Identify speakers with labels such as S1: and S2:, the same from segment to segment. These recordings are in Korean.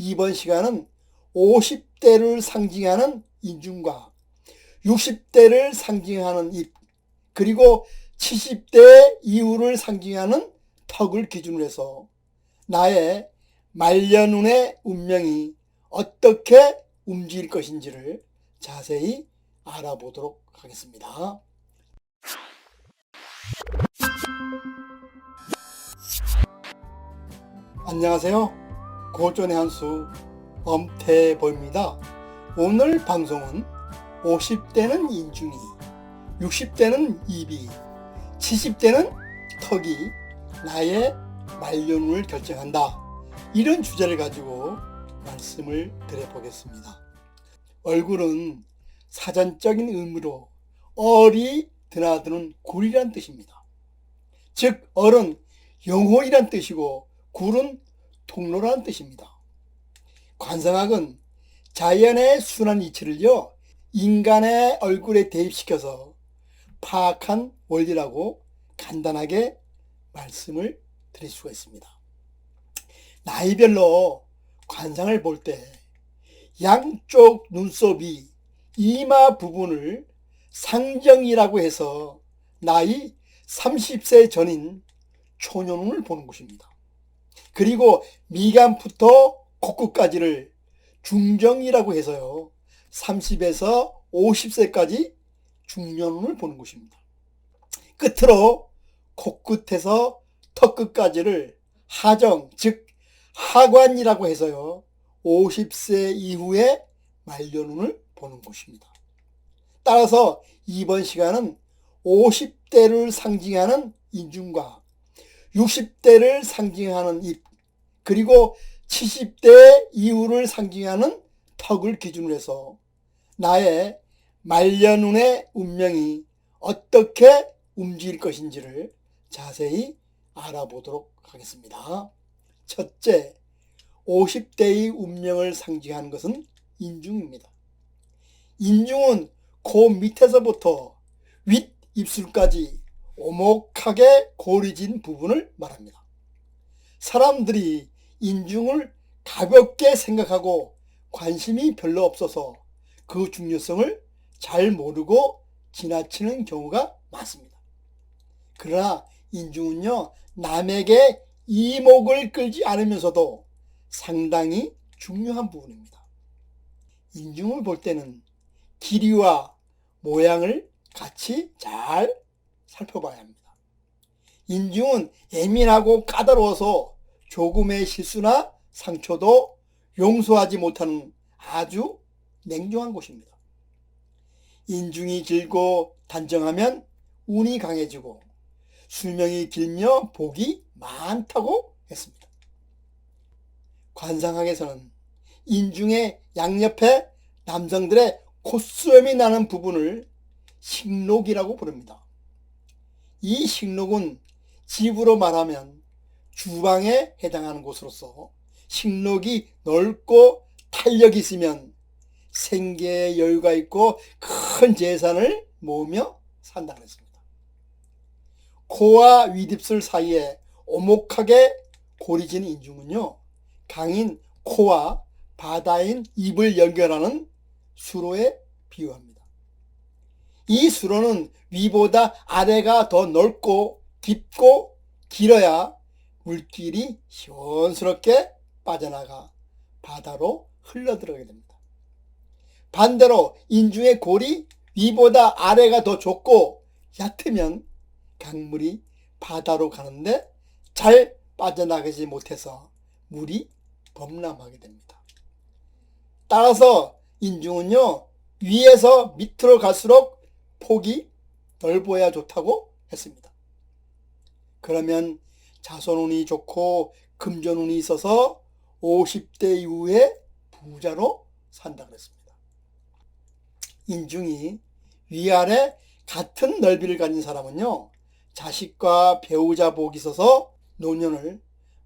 S1: 이번 시간은 50대를 상징하는 인중과 60대를 상징하는 입, 그리고 70대 이후를 상징하는 턱을 기준으로 해서 나의 말년운의 운명이 어떻게 움직일 것인지를 자세히 알아보도록 하겠습니다. 안녕하세요. 고전의 한 수 엄태보입니다. 오늘 방송은 50대는 인중이, 60대는 입이, 70대는 턱이 나의 말년운을 결정한다. 이런 주제를 가지고 말씀을 드려보겠습니다. 얼굴은 사전적인 의미로 얼이 드나드는 굴이란 뜻입니다. 즉, 얼은 영혼이란 뜻이고 굴은 통로라는 뜻입니다. 관상학은 자연의 순환 이치를요, 인간의 얼굴에 대입시켜서 파악한 원리라고 간단하게 말씀을 드릴 수가 있습니다. 나이별로 관상을 볼 때 양쪽 눈썹이 이마 부분을 상정이라고 해서 나이 30세 전인 초년운을 보는 것입니다. 그리고 미간부터 코끝까지를 중정이라고 해서요. 30에서 50세까지 중년운을 보는 것입니다. 끝으로 코끝에서 턱끝까지를 하정, 즉 하관이라고 해서요. 50세 이후에 말년운을 보는 것입니다. 따라서 이번 시간은 50대를 상징하는 인중과 60대를 상징하는 입, 그리고 70대 이후를 상징하는 턱을 기준으로 해서 나의 말년운의 운명이 어떻게 움직일 것인지를 자세히 알아보도록 하겠습니다. 첫째, 50대의 운명을 상징하는 것은 인중입니다. 인중은 코 밑에서부터 윗 입술까지 오목하게 고리진 부분을 말합니다. 사람들이 인중을 가볍게 생각하고 관심이 별로 없어서 그 중요성을 잘 모르고 지나치는 경우가 많습니다. 그러나 인중은요, 남에게 이목을 끌지 않으면서도 상당히 중요한 부분입니다. 인중을 볼 때는 길이와 모양을 같이 잘 살펴봐야 합니다. 인중은 예민하고 까다로워서 조금의 실수나 상처도 용서하지 못하는 아주 냉정한 곳입니다. 인중이 길고 단정하면 운이 강해지고 수명이 길며 복이 많다고 했습니다. 관상학에서는 인중의 양옆에 남성들의 콧수염이 나는 부분을 식록이라고 부릅니다. 이 식록은 집으로 말하면 주방에 해당하는 곳으로서 식록이 넓고 탄력이 있으면 생계에 여유가 있고 큰 재산을 모으며 산다고 했습니다. 코와 윗입술 사이에 오목하게 고리진 인중은요, 강인 코와 바다인 입을 연결하는 수로에 비유합니다. 이 수로는 위보다 아래가 더 넓고 깊고 길어야 물길이 시원스럽게 빠져나가 바다로 흘러들어가게 됩니다. 반대로 인중의 골이 위보다 아래가 더 좁고 얕으면 강물이 바다로 가는데 잘 빠져나가지 못해서 물이 범람하게 됩니다. 따라서 인중은요, 위에서 밑으로 갈수록 폭이 넓어야 좋다고 했습니다. 그러면 자손운이 좋고 금전운이 있어서 50대 이후에 부자로 산다 그랬습니다. 인중이 위아래 같은 넓이를 가진 사람은요, 자식과 배우자 복이 있어서 노년을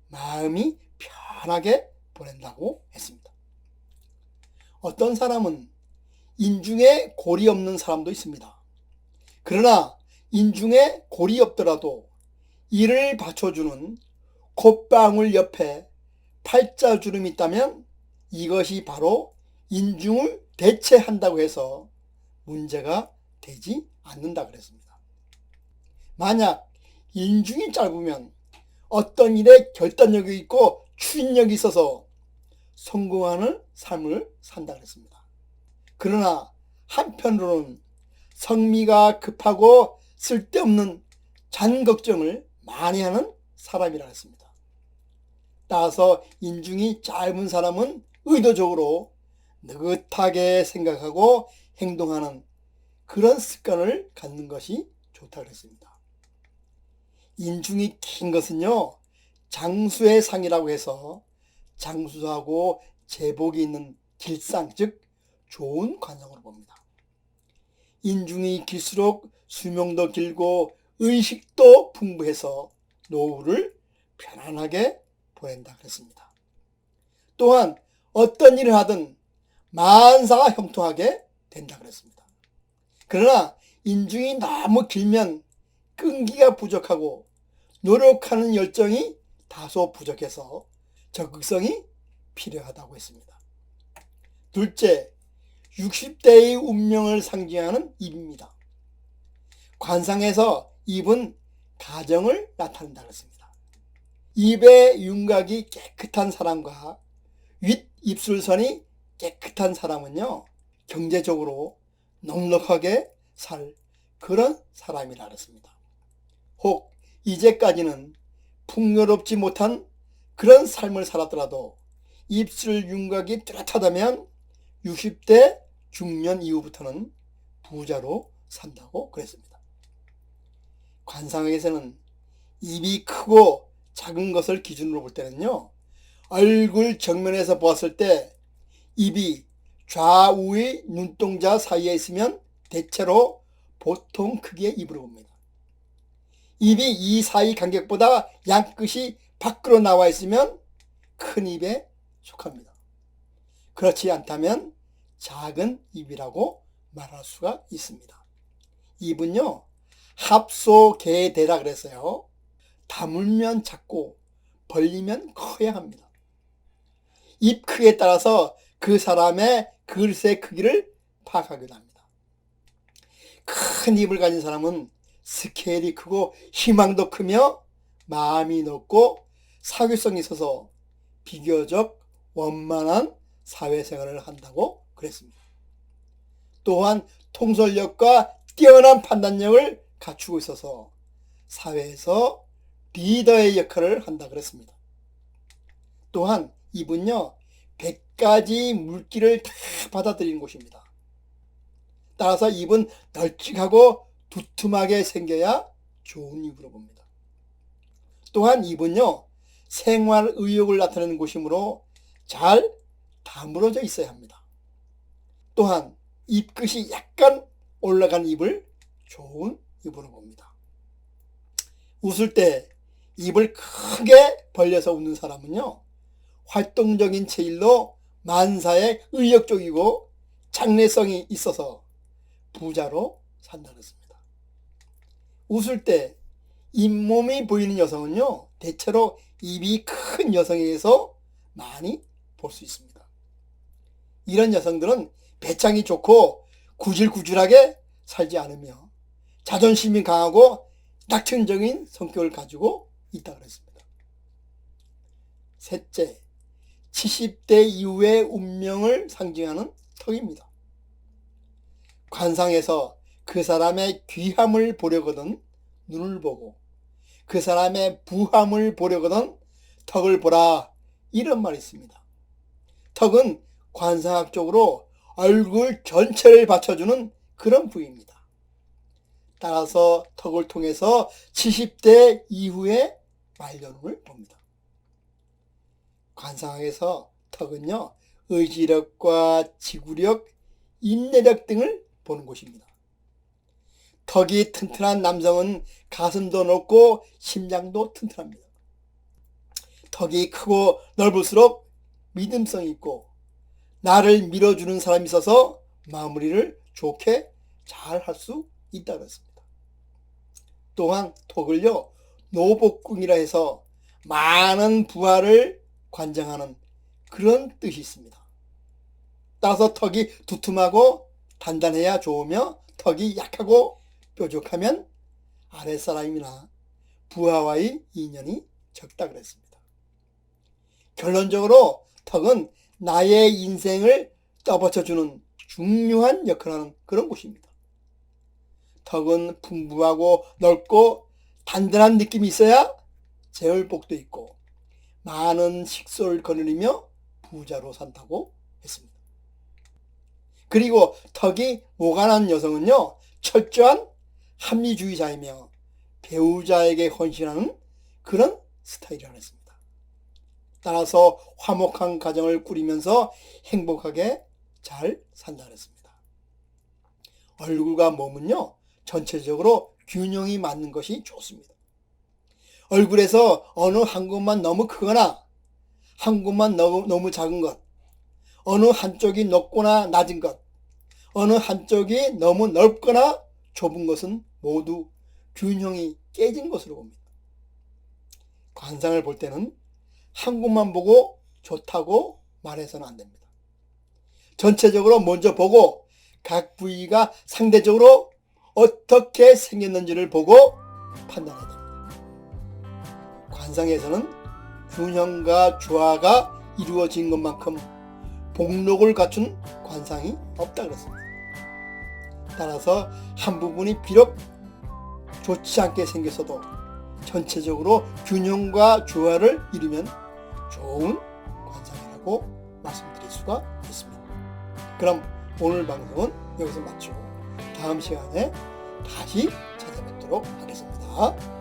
S1: 마음이 편하게 보낸다고 했습니다. 어떤 사람은 인중에 골이 없는 사람도 있습니다. 그러나 인중에 골이 없더라도 이를 받쳐주는 콧방울 옆에 팔자주름이 있다면 이것이 바로 인중을 대체한다고 해서 문제가 되지 않는다 그랬습니다. 만약 인중이 짧으면 어떤 일에 결단력이 있고 추진력이 있어서 성공하는 삶을 산다 그랬습니다. 그러나 한편으로는 성미가 급하고 쓸데없는 잔 걱정을 많이 하는 사람이라 했습니다. 따라서 인중이 짧은 사람은 의도적으로 느긋하게 생각하고 행동하는 그런 습관을 갖는 것이 좋다 그랬습니다. 인중이 긴 것은요, 장수의 상이라고 해서 장수하고 제복이 있는 길상, 즉 좋은 관상으로 봅니다. 인중이 길수록 수명도 길고 의식도 풍부해서 노후를 편안하게 보낸다 그랬습니다. 또한 어떤 일을 하든 만사가 형통하게 된다 그랬습니다. 그러나 인중이 너무 길면 끈기가 부족하고 노력하는 열정이 다소 부족해서 적극성이 필요하다고 했습니다. 둘째, 60대의 운명을 상징하는 입입니다. 관상에서 입은 가정을 나타낸다 그랬습니다. 입의 윤곽이 깨끗한 사람과 윗 입술선이 깨끗한 사람은요, 경제적으로 넉넉하게 살 그런 사람이라 그랬습니다. 혹 이제까지는 풍요롭지 못한 그런 삶을 살았더라도 입술 윤곽이 뚜렷하다면 60대 중년 이후부터는 부자로 산다고 그랬습니다. 관상학에서는 입이 크고 작은 것을 기준으로 볼 때는요, 얼굴 정면에서 보았을 때 입이 좌우의 눈동자 사이에 있으면 대체로 보통 크기의 입으로 봅니다. 입이 이 사이 간격보다 양끝이 밖으로 나와 있으면 큰 입에 속합니다. 그렇지 않다면 작은 입이라고 말할 수가 있습니다. 입은요, 합소개대라 그랬어요. 다물면 작고 벌리면 커야 합니다. 입 크기에 따라서 그 사람의 글의 크기를 파악하기도 합니다. 큰 입을 가진 사람은 스케일이 크고 희망도 크며 마음이 높고 사교성이 있어서 비교적 원만한 사회생활을 한다고 그랬습니다. 또한 통솔력과 뛰어난 판단력을 갖추고 있어서 사회에서 리더의 역할을 한다 그랬습니다. 또한 이분요 100가지 물기를 다 받아들이는 곳입니다. 따라서 입은 널찍하고 두툼하게 생겨야 좋은 입으로 봅니다. 또한 입은요 생활 의욕을 나타내는 곳이므로 잘 다물어져 있어야 합니다. 또한 입끝이 약간 올라간 입을 좋은 입으로 봅니다. 웃을 때 입을 크게 벌려서 웃는 사람은요, 활동적인 체질로 만사에 의욕적이고 장래성이 있어서 부자로 산다는 것입니다. 웃을 때 잇몸이 보이는 여성은요, 대체로 입이 큰 여성에 의해서 많이 볼 수 있습니다. 이런 여성들은 배짱이 좋고 구질구질하게 살지 않으며 자존심이 강하고 낙천적인 성격을 가지고 있다 그랬습니다. 셋째, 70대 이후의 운명을 상징하는 턱입니다. 관상에서 그 사람의 귀함을 보려거든 눈을 보고 그 사람의 부함을 보려거든 턱을 보라 이런 말이 있습니다. 턱은 관상학적으로 얼굴 전체를 받쳐주는 그런 부위입니다. 따라서 턱을 통해서 70대 이후의 말년을 봅니다. 관상학에서 턱은요, 의지력과 지구력, 인내력 등을 보는 곳입니다. 턱이 튼튼한 남성은 가슴도 높고 심장도 튼튼합니다. 턱이 크고 넓을수록 믿음성이 있고 나를 밀어주는 사람이 있어서 마무리를 좋게 잘 할 수 있다 그랬습니다. 또한 톡을요 노복궁이라 해서 많은 부하를 관장하는 그런 뜻이 있습니다. 따라서 턱이 두툼하고 단단해야 좋으며 턱이 약하고 뾰족하면 아랫사람이나 부하와의 인연이 적다 그랬습니다. 결론적으로 턱은 나의 인생을 떠받쳐주는 중요한 역할을 하는 그런 곳입니다. 턱은 풍부하고 넓고 단단한 느낌이 있어야 재월복도 있고 많은 식소를 거느리며 부자로 산다고 했습니다. 그리고 턱이 모가난 여성은요, 철저한 합리주의자이며 배우자에게 헌신하는 그런 스타일이라 했습니다. 따라서 화목한 가정을 꾸리면서 행복하게 잘 산다 그랬습니다. 얼굴과 몸은요, 전체적으로 균형이 맞는 것이 좋습니다. 얼굴에서 어느 한 곳만 너무 크거나 한 곳만 너무, 너무 작은 것, 어느 한쪽이 높거나 낮은 것, 어느 한쪽이 너무 넓거나 좁은 것은 모두 균형이 깨진 것으로 봅니다. 관상을 볼 때는 한 곳만 보고 좋다고 말해서는 안 됩니다. 전체적으로 먼저 보고 각 부위가 상대적으로 어떻게 생겼는지를 보고 판단해야 됩니다. 관상에서는 균형과 조화가 이루어진 것만큼 복록을 갖춘 관상이 없다 그랬습니다. 따라서 한 부분이 비록 좋지 않게 생겼어도 전체적으로 균형과 조화를 이루면 좋은 관상이라고 말씀드릴 수가 있습니다. 그럼 오늘 방송은 여기서 마치고 다음 시간에 다시 찾아뵙도록 하겠습니다.